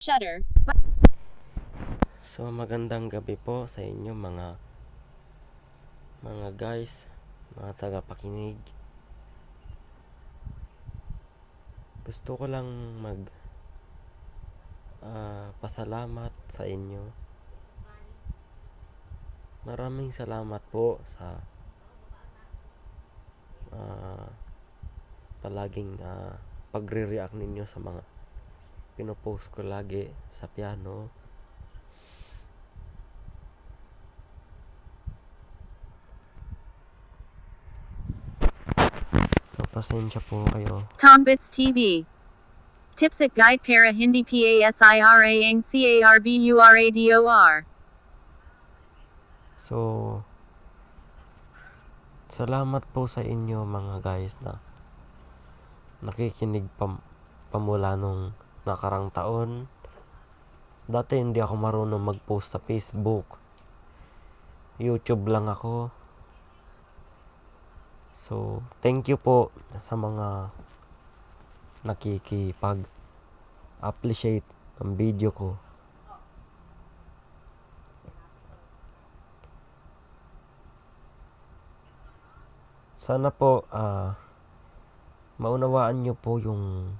Shutter. So magandang gabi po sa inyo mga mga guys, mga tagapakinig. Gusto ko lang mag ah, pasalamat sa inyo. Maraming salamat po sa ah, palaging ah, pagre-react ninyo sa mga pinopost ko lagi sa piano. So, pasensya po kayo. Tombits TV. Tips at Guide Para Hindi PASIRA Ang CARBURADOR. So, salamat po sa inyo mga guys na nakikinig pam pamula nung nakarang taon. Dati hindi ako marunong mag-post sa Facebook. YouTube lang ako. So, thank you po sa mga nakikipag appreciate ng video ko. Sana po ah maunawaan niyo po yung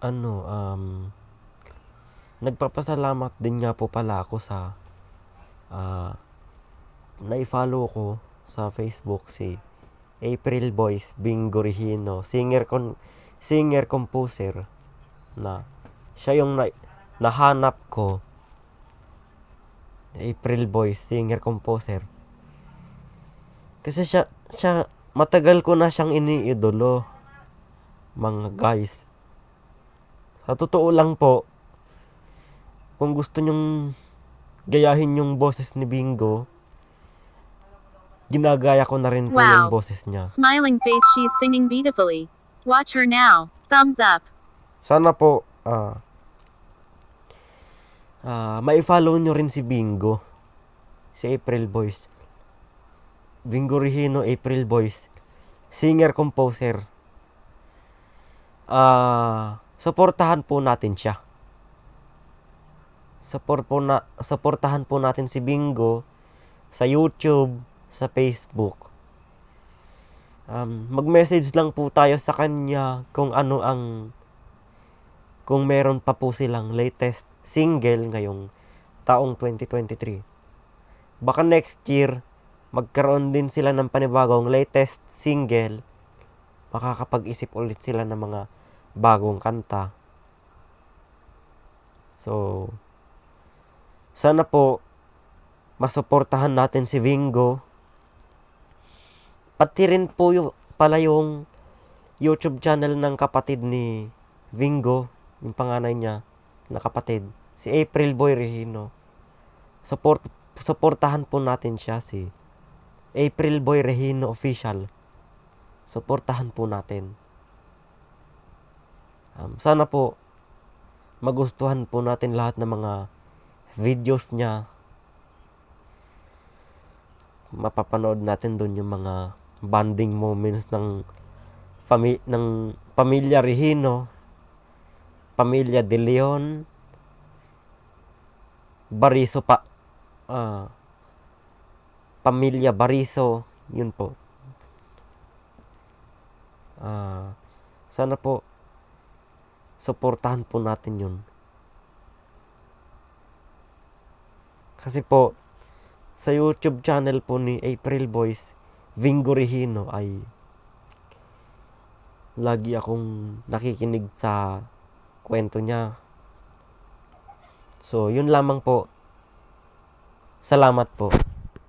ano um nagpapasalamat din nga po pala ako sa ah na-follow ko sa Facebook si April Boys Bingo Regino, singer con singer composer na siya yung na, nahanap ko. April Boys singer composer. Kasi siya siya matagal ko na siyang iniidolo mga guys sa totoo lang po kung gusto nyong gayahin yung boses ni Bingo ginagaya ko na rin po yung Wow. boses niya Smiling face, she's singing beautifully. Watch her now. Thumbs up. Sana po, ah, ah, ma-follow nyo rin si Bingo. Si April Boys. Bingo Regino, April Boys. Singer-composer. Ah, suportahan po natin siya. Support po na, suportahan po natin si Bingo sa YouTube, sa Facebook. Um, mag-message lang po tayo sa kanya kung ano ang kung meron pa po silang latest single ngayong taong 2023. Baka next year, magkaroon din sila ng panibagong latest single. Makakapag-isip ulit sila ng mga bagong kanta. So, sana po masuportahan natin si Vingo. Pati rin po yung, pala yung YouTube channel ng kapatid ni Vingo, yung panganay niya na kapatid, si April Boy Regino. Support, suportahan po natin siya si April Boy Regino Official. Suportahan po natin. Um, sana po magustuhan po natin lahat ng mga videos niya. Mapapanood natin doon yung mga bonding moments ng fami- ng pamilya Regino, pamilya De Leon, Bariso pa ah, pamilya Bariso, yun po. Ah, sana po suportahan po natin yun. Kasi po sa YouTube channel po ni April Boys, Vingo ay lagi akong nakikinig sa kwento niya. So, yun lamang po. Salamat po.